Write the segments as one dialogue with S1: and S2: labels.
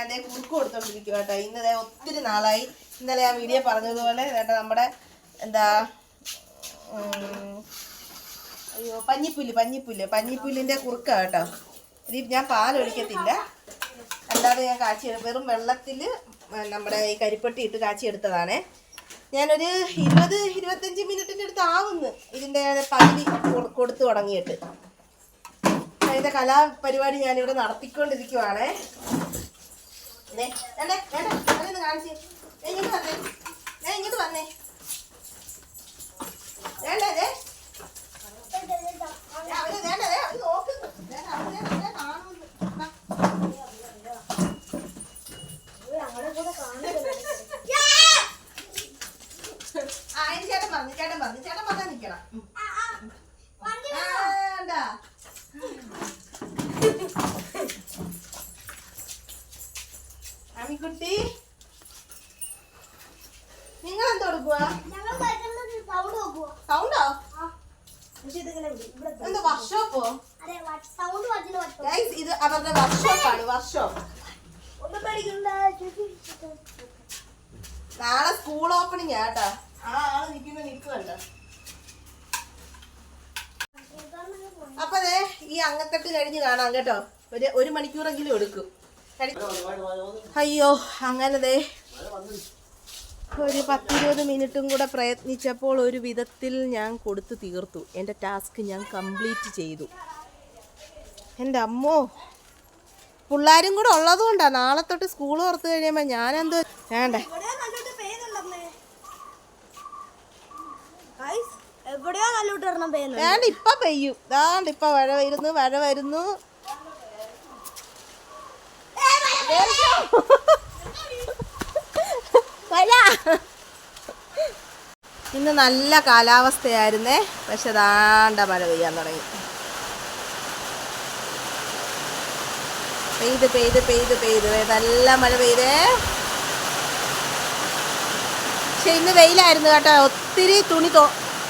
S1: ഞാൻ ദേ കുറുക്ക് കൊടുത്തോണ്ടിരിക്കുക കേട്ടോ. ഇന്ന് ദേ ഒത്തിരി നാളായി. ഇന്നലെ ഞാൻ വീഡിയോ പറഞ്ഞതുപോലെ കേട്ടോ നമ്മുടെ എന്താ അയ്യോ പഞ്ഞിപ്പുല്ല് പഞ്ഞിപ്പുല്ല് പഞ്ഞിപ്പുല്ലിന്റെ കുറുക്ക കേട്ടോ. ഇത് ഞാൻ പാലൊഴിക്കത്തില്ല അല്ലാതെ ഞാൻ കാച്ചി വെറും വെള്ളത്തിൽ നമ്മുടെ ഈ കരിപ്പട്ടി ഇട്ട് കാച്ചി എടുത്തതാണ്. ഞാനൊരു ഇരുപത് ഇരുപത്തഞ്ച് മിനിറ്റിന്റെ അടുത്ത് ആവുന്നു ഇതിന്റെ പകുതി കൊടുത്തു തുടങ്ങിയിട്ട്. അതിന്റെ കലാപരിപാടി ഞാനിവിടെ നടത്തിക്കൊണ്ടിരിക്കുവാണേ. കാണിച്ച്. ദേ, ഇങ്ങോട്ട് വന്നേ. ഇങ്ങോട്ട് വന്നേ. വേണ്ട, ദേ. ദേ, അവർ വേണ്ട, ദേ, അവർ നോക്കുന്നു. ദേ, അവർ ദേ, ദേ, കാണുന്നു. വാ. ആ, അതിന് ചേട്ടൻ പറഞ്ഞു ചേട്ടൻ പറഞ്ഞു ചേട്ടൻ പറഞ്ഞാൽ നിൽക്കണം ഉം. ആ, വേണ്ട. അമ്മിക്കുട്ടി നിങ്ങൾ എന്ത് കൊടുക്കുവാ സൗണ്ടോ എന്താ വർക്ക്ഷോപ്പോ ഇത് അവരുടെ വർക്ക്ഷോപ്പാണ് വർക്ക്ഷോപ്പ് നാളെ സ്കൂൾ ഓപ്പണിംഗ് ആട്ടാ ആ ആൾ നിൽക്കുന്ന അപ്പൊ ദേ ഈ അങ്ങത്തട്ട് കഴിഞ്ഞ് കാണാം കേട്ടോ. ഒരു ഒരു മണിക്കൂറെങ്കിലും എടുക്കും. അയ്യോ അങ്ങനെ ദേ. ഒരു പത്തിരുപത് മിനിറ്റും കൂടെ പ്രയത്നിച്ചപ്പോൾ ഒരു വിധത്തിൽ ഞാൻ കൊടുത്തു തീർത്തു എന്റെ ടാസ്ക് ഞാൻ കംപ്ലീറ്റ് ചെയ്തു എന്റെ അമ്മോ പിള്ളേരും കൂടെ ഉള്ളതുകൊണ്ടാണ് നാളെ തൊട്ട് സ്കൂൾ ഓർത്ത് കഴിയുമ്പോൾ ഞാനെന്തോ വേണ്ടേ വേണ്ട ഇപ്പൊ പെയ്യും ഇതാണ്ട് ഇപ്പൊ മഴ വരുന്നു മഴ വരുന്നു മഴ ഇന്ന് നല്ല കാലാവസ്ഥയായിരുന്നേ. പക്ഷെ ദാണ്ട മഴ പെയ്യാൻ തുടങ്ങി. പെയ്ത് പെയ്ത് പെയ്ത് പെയ്ത്. നല്ല മഴ പെയ്തേ. പക്ഷെ ഇന്ന് വെയിലായിരുന്നു കേട്ടോ. ഒത്തിരി തുണി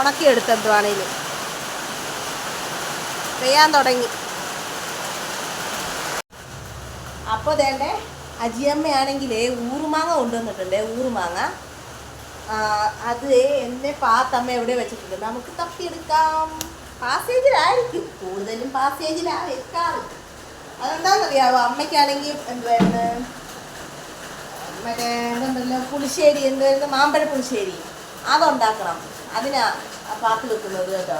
S1: ഉണക്കിയെടുത്തെന്തുവാണേലും പെയ്യാൻ തുടങ്ങി. അപ്പോൾ വേണ്ടേ അജിയമ്മയാണെങ്കിലേ ഊറുമാങ്ങ കൊണ്ടുവന്നിട്ടുണ്ട് ഊറുമാങ്ങ. അത് എന്നെ പാത്തമ്മ എവിടെ വെച്ചിട്ടുണ്ട്? നമുക്ക് തപ്പിയെടുക്കാം. പാസേജിലായിരിക്കും. കൂടുതലും പാസേജിലാണ് വെക്കാറ് അതെന്താണെന്നറിയാമോ അമ്മയ്ക്കാണെങ്കിൽ എന്തുവായിരുന്നു? മറ്റേ എന്തുണ്ടല്ലോ പുളിശ്ശേരി എന്തുവായിരുന്നു? മാമ്പഴ പുളിശ്ശേരി. അതുണ്ടാക്കണം. അതിനാ പാത്ത് വെക്കുന്നത് കേട്ടോ.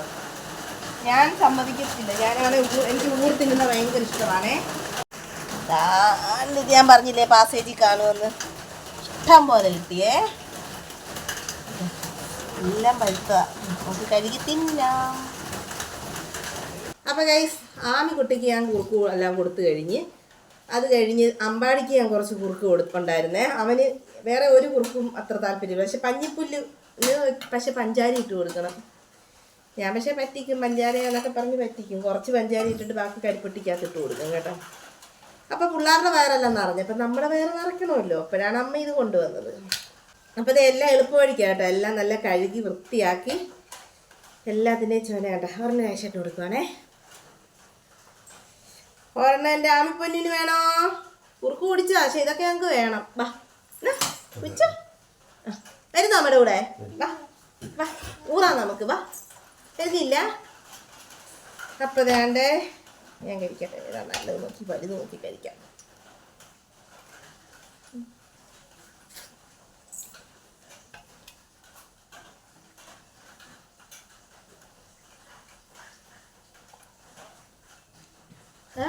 S1: ഞാൻ സമ്മതിക്കത്തില്ല. ഞാനാണ് എനിക്ക് ഊർ തിന്നുന്ന ഭയങ്കര ഇഷ്ടമാണേ. ഞാൻ പറഞ്ഞില്ലേ പാസേജിൽ കാണുമെന്ന്? ഇഷ്ടം പോലെ കിട്ടിയേ. എല്ലാം പഴുത്ത കഴുകി തിന്നാം. അപ്പോൾ ഗൈസ് ആമിക്കുട്ടിക്ക് ഞാൻ കുറുക്ക് എല്ലാം കൊടുത്തു കഴിഞ്ഞ് അത് കഴിഞ്ഞ് അമ്പാടിക്ക് ഞാൻ കുറച്ച് കുറുക്ക് കൊടുത്തിട്ടുണ്ടായിരുന്നേ അവന് വേറെ ഒരു കുറുക്കും അത്ര താല്പര്യമില്ല. പക്ഷെ പഞ്ഞിപ്പുല്ല് പക്ഷെ പഞ്ചാരി ഇട്ട് കൊടുക്കണം. ഞാൻ പക്ഷെ പറ്റിക്കും പഞ്ചാര എന്നൊക്കെ പറഞ്ഞ് പറ്റിക്കും. കുറച്ച് പഞ്ചാരി ഇട്ടിട്ട് ബാക്കി കരിപ്പെട്ടിക്കകത്ത് ഇട്ട് കൊടുക്കും കേട്ടോ. അപ്പോൾ പിള്ളേരുടെ വയറെല്ലാം നിറഞ്ഞു അപ്പം നമ്മുടെ വയറ് നിറയ്ക്കണമല്ലോ. അപ്പോഴാണ് അമ്മ ഇത് കൊണ്ടുവന്നത്. അപ്പോൾ ഇത് എല്ലാം എളുപ്പവഴിക്കാം കേട്ടോ. എല്ലാം നല്ല കഴുകി വൃത്തിയാക്കി എല്ലാത്തിന്റെയും ചുവന കേട്ടോ ഒരെണ്ണം ആശയിട്ട് കൊടുക്കുവാണേ. ഒരെണ്ണം എന്റെ ആമിപ്പൊന്നിന് വേണോ? കുറുക്ക് കുടിച്ചോ? ആശ ഇതൊക്കെ ഞങ്ങൾക്ക് വേണം. വാ കുടിച്ചോ? വരുന്നോ നമ്മുടെ കൂടെ? വാ വാ ഊറാം നമുക്ക്. വാ വരുന്നില്ല? അപ്പൊ വേണ്ടേ ഞാൻ കഴിക്കട്ടെ ഏതാ നല്ലത് നോക്കി വലുത് നോക്കി കഴിക്കാം ഏ?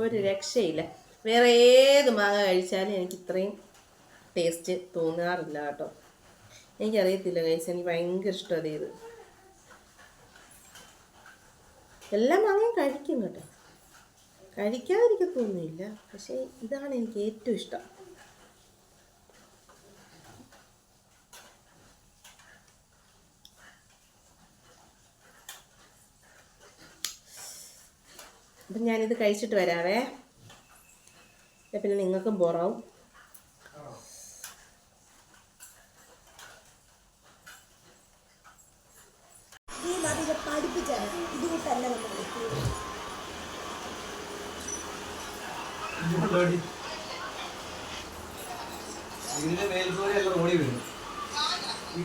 S1: ഒരു രക്ഷയില്ല. വേറെ ഏത് മാങ്ങ കഴിച്ചാലും എനിക്ക് ഇത്രയും ടേസ്റ്റ് തോന്നാറില്ല കേട്ടോ. എനിക്കറിയത്തില്ല കഴിച്ചാൽ എനിക്ക് ഭയങ്കര ഇഷ്ടമാണ് ഇത് എല്ലാ മാങ്ങയും കഴിക്കും കേട്ടോ. കഴിക്കാതിരിക്കത്തൊന്നുമില്ല. പക്ഷേ ഇതാണ് എനിക്ക് ഏറ്റവും ഇഷ്ടം. അപ്പം ഞാനിത് കഴിച്ചിട്ട് വരാവേ. പിന്നെ നിങ്ങൾക്കും ബോറാവും
S2: ഈ
S3: ഇതിന്റെ ഈ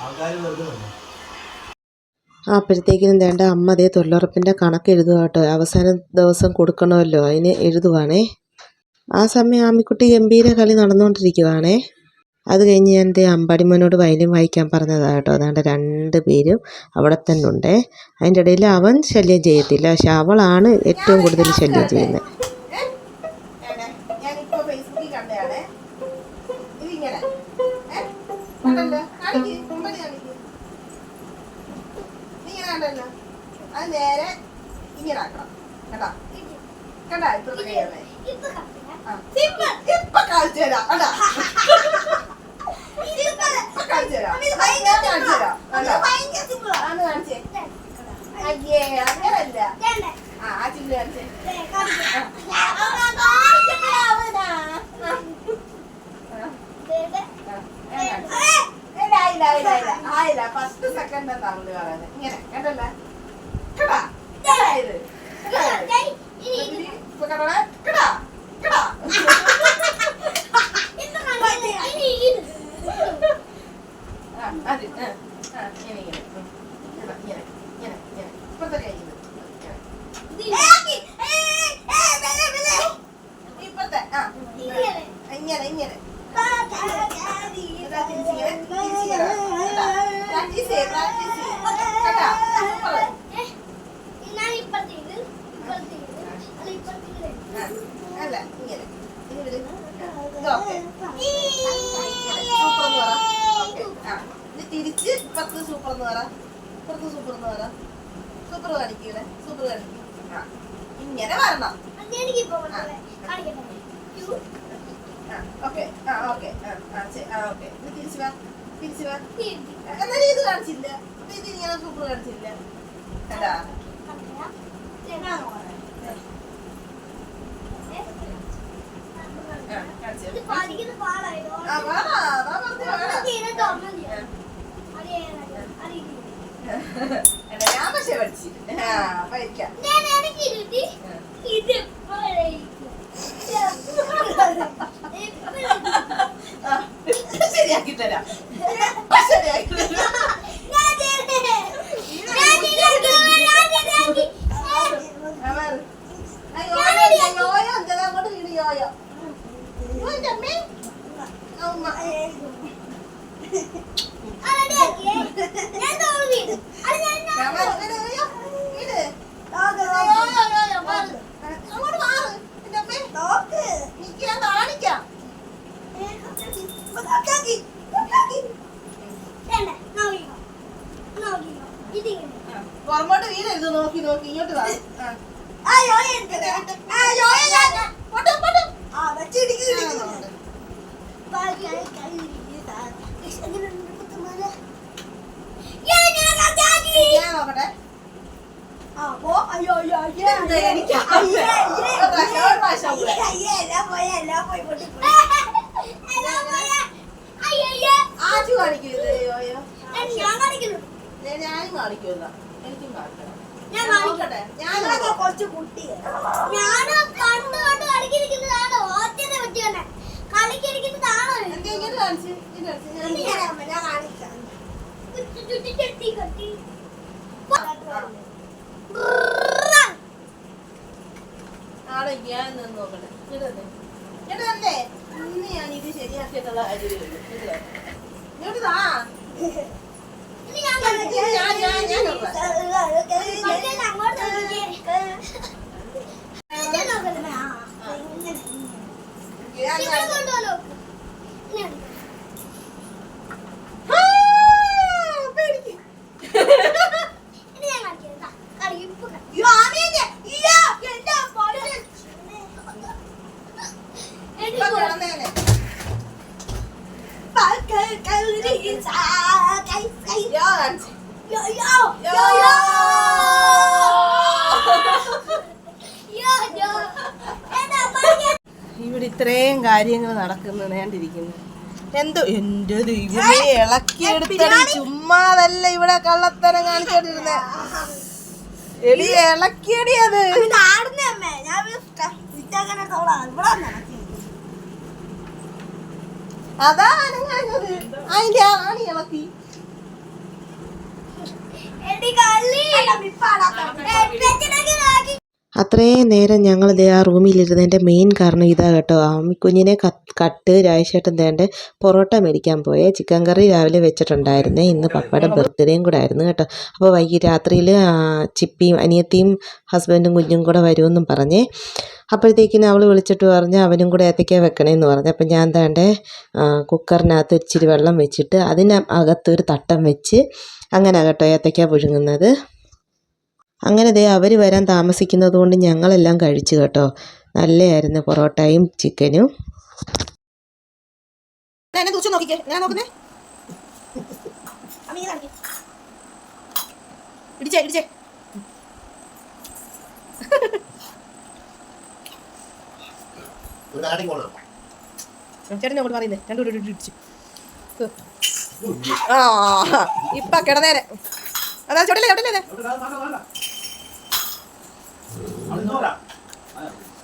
S3: ആൾക്കാർ വെറുതെ വന്നു.
S1: അപ്പോഴത്തേക്കിനും വേണ്ട അമ്മ അതേ തൊഴിലുറപ്പിന്റെ കണക്ക് എഴുതുക കേട്ടോ. അവസാന ദിവസം കൊടുക്കണമല്ലോ അതിന് എഴുതുവാണേ. ആ സമയം ആമിക്കുട്ടി ഗംഭീര കളി നടന്നുകൊണ്ടിരിക്കുവാണേ. അത് കഴിഞ്ഞ് ഞാൻ എന്റെ അമ്പാടിമോനോട് വയലിൻ വായിക്കാൻ പറഞ്ഞതാണ് കേട്ടോ. അതാണ്ട് രണ്ട് പേരും അവിടെ തന്നെ ഉണ്ട്. അതിന്റെ ഇടയിൽ അവൻ ശല്യം ചെയ്യത്തില്ല. പക്ഷെ അവളാണ് ഏറ്റവും കൂടുതൽ ശല്യം ചെയ്യുന്നത്. ഞാനിപ്പോ ഫേസ്ബുക്കിൽ കണ്ടതാണേ ഇതിങ്ങനെ കണ്ടല്ലോ കാണിക്ക് മുമ്പടി കാണിക്ക് നീ ഇങ്ങനെ കണ്ടല്ലോ. അത് നേരെ ഇങ്ങനെ ആക്കണം കേട്ടാ കണ്ടാ ഇപ്പഴത്തെ കൈയാണ് ഇപ്പൊ കാണിച്ചു തരാം. കണ്ടാ? ഇപ്പൊ കാണിച്ചു തരാം. കാണിച്ചു തരാം. അന്ന് കാണിച്ചേ. അയ്യേ അങ്ങനല്ല. ആ ആ ചില്ല് കാണിച്ചേ. ആയില്ല പത്ത് സെക്കൻഡ് എന്താ ഇത് പറയുന്നത് ഇങ്ങനെ. കണ്ടല്ലേ? കടാ ആ, അത് ആ, ആ, ഇങ്ങനെ ഇങ്ങനെ ഉം. കടാ, ഇങ്ങനെ ഇങ്ങനെ ഇങ്ങനെ ഇപ്പത്തെ കൈ ഇത് ഇങ്ങനെ. ഇപ്പത്തെ ആ ഇങ്ങനെ ഇങ്ങനെ പ്രാക്ടീസ് ചെയ്യ് പ്രാക്ടീസ് ചെയ്യ് കേട്ടാ സൂപ്പർ ആ, അല്ല ഇങ്ങനെ ഇനി വിട് ഇത് ഓക്കെ സൂപ്പർ എന്ന് പറ ഓക്കെ ആ ഇത് തിരിച്ച് ഇപ്പുറത്ത് സൂപ്പർ എന്ന് പറ ഇപ്പുറത്ത് സൂപ്പർ എന്ന് പറ സൂപ്പർ കാണിക്കൂടെ സൂപ്പർ കാണിക്കും ഇങ്ങനെ വരണം. ഓക്കെ ആ ഓക്കെ ആ ഓക്കെ തിരിച്ച് വാ തിരിച്ച് വാ. എന്നാലും ഇത് കാണിച്ചില്ല? അപ്പൊ ഇത് ഇങ്ങനെ സൂപ്പർ കാണിച്ചില്ല? കേട്ടാ ആ പഠിച്ചു പഠിക്കാം. ശരിയാക്കി തരാം ശരിയാക്കി തരാം ആ, വേറെ. ആ, യോയോ ഇല്ല, യോയോ ഉണ്ട്. ദാ അങ്ങോട്ട് വീണ് യോയോ യോ, എന്റെ അമ്മേ. ആ, ഉമ്മ. ഞാൻ വേറെ, വേറെ, യോയോ. വീട്. യോയോ, യോയോ, മാറ്. ആ, അങ്ങോട്ട് മാറ്. എന്റെ അമ്മേ. എനിക്ക് ഞാൻ കാണിക്കാം
S2: ഇതിങ്ങനെ
S1: ആ, പുറമോട്ട് വീടരുത് നോക്കി നോക്കി ഇങ്ങോട്ട് വാ ആ.
S2: അയ്യോ എന്തിനാ അയ്യോ ഞാൻ
S1: പോട്ടെ, പോട്ടെ.
S2: ആ വെച്ചിടിക്ക്
S1: ആ, നോക്കട്ടെ. ഞാൻ നോക്കട്ടെ ഇതെന്താ എനിക്ക് ഒരു പ്രാവശ്യം, ഒരു പ്രാവശ്യം കൂടെ. ആച്ചു കാണിക്കൂ ഇത് യോയോ ദേ, ഞാനും കാണിക്കൂല എനിക്കും കാണിക്കണം
S2: ഞാൻ
S1: ഞാൻ നോക്കട്ടെ ഞാൻ നോക്കാം.
S2: കുറച്ച് കുട്ടികൾ ഞാൻ കണ്ട് കണ്ട് കളിക്കിരിക്കുന്നതാണ് ഓറ്റനെ പറ്റിയാണ് കളിക്കിരിക്കുന്നതാണോ
S1: എന്താ ഇങ്ങോട്ട് കാണിച്ച് ഞാൻ
S2: കാണിച്ചു ചുറ്റി ചുറ്റി കെട്ടി
S1: ആടെ ഞാൻ നിന്ന് വന്നേ. ഇങ്ങോട്ട് വന്നേ ഇന്ന് ഞാൻ ഇത് ശരിയാക്കിയിട്ടുള്ള അരിവുള്ളൂ ഇങ്ങോട്ട് താ
S2: ഇനി ഞാൻ
S1: ഞാൻ- ഞാൻ- ഞാൻ- ഞാൻ നോക്കാം.
S2: മറ്റേത് അങ്ങോട്ട് നോക്കിയേ. മറ്റേ നോക്കരുത്. ആ, ഇങ്ങനെ.
S1: ഞാൻ
S2: ഇവിടെ
S1: കാണിക്കാം.
S2: കൊണ്ടുവാ നോക്ക്. ഇങ്ങനെ.
S1: ആ, പേടിക്ക്.
S2: ഇനി ഞാൻ കാണിക്കാം. ദാ, കളി ഇപ്പൊ കളി.
S1: അയ്യോ, ആമേന്റെ. ഇയ്യോ, എന്റെ പൊന്നേ.
S2: എടി
S1: ഇപ്പൊ
S2: പോ.
S1: കിടന്നേനെ.
S2: പകൽ കളി സാ, കൈ, കൈ.
S1: യോ കാണിച്ച്.
S2: യോ, യോ,
S1: യോ.
S2: യോ, യോ.
S1: ഇത്രയും കാര്യങ്ങൾ നടക്കുന്നു നേണ്ടിരിക്കുന്നു എന്തോ എന്റെ ദൈവമേ ഇളക്കിയെടുത്തടി ചുമ്മാതല്ല ഇവിടെ കള്ളത്തരം കാണിച്ചോണ്ടിരുന്നെ. എടി ഇളക്കിയടി അത്. അതാ അതിന്റെ ആണി ഇളക്കി.
S2: എടി കള്ളി.
S4: അത്രയും നേരം ഞങ്ങൾ ദേ ആ റൂമിലിരുന്നതിന്റെ മെയിൻ കാരണം ഇതാ കേട്ടോ. ആമിക്കുഞ്ഞിനെ കുഞ്ഞിനെ കട്ട് രാജേട്ടൻ തേണ്ട പൊറോട്ട മേടിക്കാൻ പോയേ. ചിക്കൻ കറി രാവിലെ വെച്ചിട്ടുണ്ടായിരുന്നേ. ഇന്ന് പപ്പയുടെ ബർത്ത്ഡേയും കൂടെ ആയിരുന്നു കേട്ടോ. അപ്പോൾ വൈകി രാത്രിയിൽ ചിപ്പിയും അനിയത്തിയും ഹസ്ബൻഡും കുഞ്ഞും കൂടെ വരുമെന്നും പറഞ്ഞേ അപ്പോഴത്തേക്കിന് അവൾ വിളിച്ചിട്ട് പറഞ്ഞ് അവനും കൂടെ ഏത്തയ്ക്ക വെക്കണേന്ന് പറഞ്ഞു. അപ്പം ഞാൻ തേണ്ട കുക്കറിനകത്ത് ഇച്ചിരി വെള്ളം വെച്ചിട്ട് അതിന് അകത്തൊരു തട്ടം വെച്ച് അങ്ങനെ കേട്ടോ ഏത്തയ്ക്ക പുഴുങ്ങുന്നത്. അങ്ങനെ ദേ അവർ വരാൻ താമസിക്കുന്നത് കൊണ്ട് ഞങ്ങളെല്ലാം കഴിച്ചു കേട്ടോ. നല്ലതായിരുന്നു പൊറോട്ടയും ചിക്കനും.
S1: എന്നെ തുറച്ചു നോക്കിക്കേ. ഞാൻ നോക്കുന്നേ. ഇടിച്ചേ ഇടിച്ചേ. ചേട്ടൻ അങ്ങോട്ട് പറയുന്നേ രണ്ടു കൂടി ഇടിച്ചു. ആ ഇപ്പൊ കിടന്നേരെ അതാ ചോട്ടല്ലേ ചോട്ടല്ലേ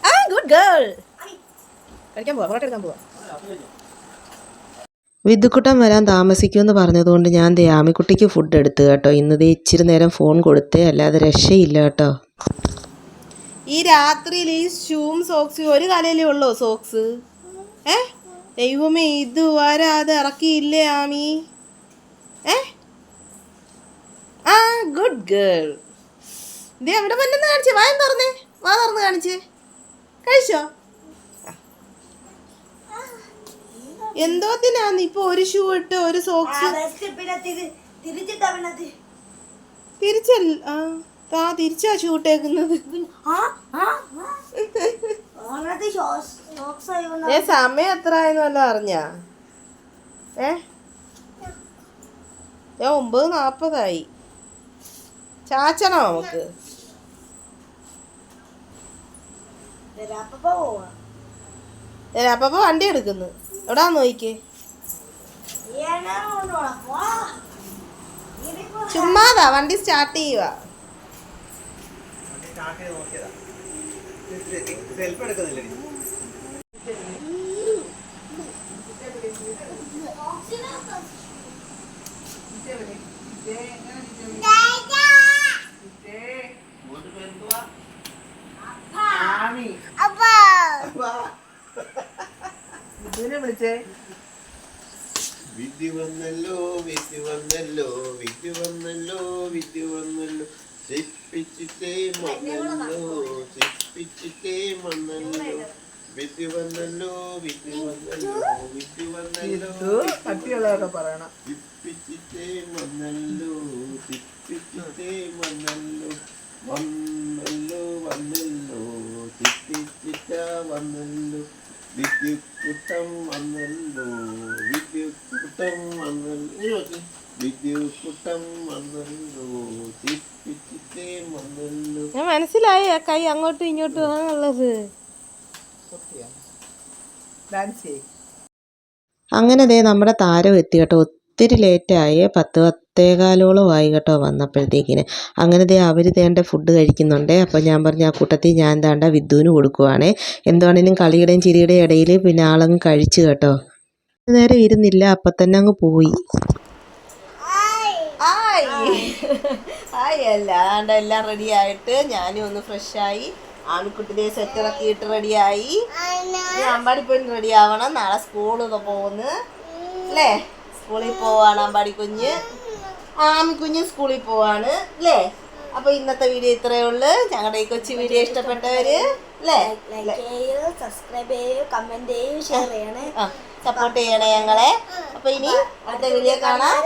S1: ആ ഗുഡ് ഗേൾ കഴിക്കാൻ പോവാ പൊറോട്ട എടുക്കാൻ പോവാ.
S4: വരാൻ താമസിക്കുമെന്ന് പറഞ്ഞതുകൊണ്ട് ഞാൻ ദേ ആമിക്കുട്ടിക്ക് ഫുഡ് എടുത്തു കേട്ടോ. ഇന്ന് ദേ ഇച്ചിരി നേരം ഫോൺ കൊടുത്തേ അല്ലാതെ രക്ഷയില്ല കേട്ടോ.
S1: ഈ രാത്രിയിൽ ഈ ഷൂം സോക്സും ഒരു കാലയിലേ ഉള്ളോ സോക്സ് ഏ? ദൈവമേ ഇതുവരെ അത് ഇറക്കിയില്ലേ ആമി? ആ ഗുഡ് ഗേൾ ഇത് എവിടെ പല്ലെന്ന് കാണിച്ചേ. വായം തുറന്നേ? വാ തുറന്ന് കാണിച്ചേ. കഴിച്ചോ? എന്തോ എന്തോത്തിനാന്ന് ഇപ്പൊ ഒരു ഷൂ ഇട്ട് ഒരു സോക്സ് തിരിച്ചല്ല ആ താ തിരിച്ചാ ഷൂ ഇട്ടേക്കുന്നത് ഏ സമയം എത്ര ആയെന്ന് വല്ല അറിഞ്ഞാ? ഏ? ഒമ്പത് നാപ്പതായി. ചാച്ചണോ നമുക്ക്.
S2: അപ്പ
S1: വണ്ടി എടുക്കുന്നു. എവിടാ
S2: നോയിക്ക്?
S1: ചുമ്മാതാ വണ്ടി സ്റ്റാർട്ട് ചെയ്യുക
S3: സെൽഫ് എടുക്കുന്നില്ലേ
S1: ഇതിനെ വിളിച്ചേ
S3: വിദ്യ വന്നല്ലോ വിദ്യ വന്നല്ലോ വിദ്യ വന്നല്ലോ വിദ്യ വന്നല്ലോ ശിപ്പിച്ചിട്ടേ വന്നല്ലോ ശിപ്പിച്ചിട്ടേ വന്നല്ലോ വിദ്യ വന്നല്ലോ വിദ്യ വന്നല്ലോ വിദ്യ വന്നല്ലോ
S1: കട്ടിയുള്ളതൊക്കെ പറയണം.
S3: വന്നല്ലോ വന്നല്ലോ. വന്നല്ലോ വന്നല്ലോ ശിപ്പിച്ചിട്ട വന്നല്ലോ. വിദ്യുക്കുട്ടം വന്നല്ലോ വിദ്യുക്കുട്ടം വന്നല്ലോ. വിദ്യുക്കുട്ടം വന്നല്ലോ ശിപ്പിച്ചിട്ടേ വന്നല്ലോ.
S1: ഞാൻ മനസ്സിലായി കൈ അങ്ങോട്ടും ഇങ്ങോട്ടും ആണുള്ളത്.
S4: അങ്ങനെ ദേ നമ്മുടെ താരം എത്തി കേട്ടോ. ഒത്തിരി ലേറ്റായി പത്ത് പത്തേകാലോളം ആയി കേട്ടോ വന്നപ്പോഴത്തേക്കിന്. അങ്ങനെ ദേ അവർ തേണ്ട ഫുഡ് കഴിക്കുന്നുണ്ട്. അപ്പോൾ ഞാൻ പറഞ്ഞു ആ കൂട്ടത്തിൽ ഞാൻ താണ്ട വിദ്യുവിന് കൊടുക്കുവാണേ. എന്താണേലും കളിയുടെയും ചിരിയുടെയും ഇടയിൽ പിന്നെ ആളങ്ങ് കഴിച്ചു കേട്ടോ. നേരെ ഇരുന്നില്ല. അപ്പം തന്നെ അങ്ങ് പോയി.
S1: ആയി എല്ലാം റെഡി ആയിട്ട് ഞാനും ഒന്ന് ഫ്രഷ് ആയി ആൺകുട്ടിയെ സെറ്റ് ഇറക്കിയിട്ട് റെഡിയായി അമ്പാടി പോയി റെഡി ആവണം. നാളെ സ്കൂളിൽ പോകുന്നു. അല്ലേ? സ്കൂളിൽ പോവാണ് അമ്പാടി കുഞ്ഞ്. ആമിക്കുഞ്ഞ് സ്കൂളിൽ പോവാണ്. അല്ലേ? അപ്പൊ ഇന്നത്തെ വീഡിയോ ഇത്രയേ ഉള്ളു. ഞങ്ങളുടെ ഈ കൊച്ചു വീഡിയോ ഇഷ്ടപ്പെട്ടവര് അല്ലേ?
S2: സബ്സ്ക്രൈബ് ചെയ്യൂ കമന്റ് ചെയ്യൂ ഷെയർ ചെയ്യണേ.
S1: സപ്പോർട്ട് ചെയ്യണേ ഞങ്ങളെ. അപ്പൊ ഇനി അടുത്ത വീഡിയോ കാണാം.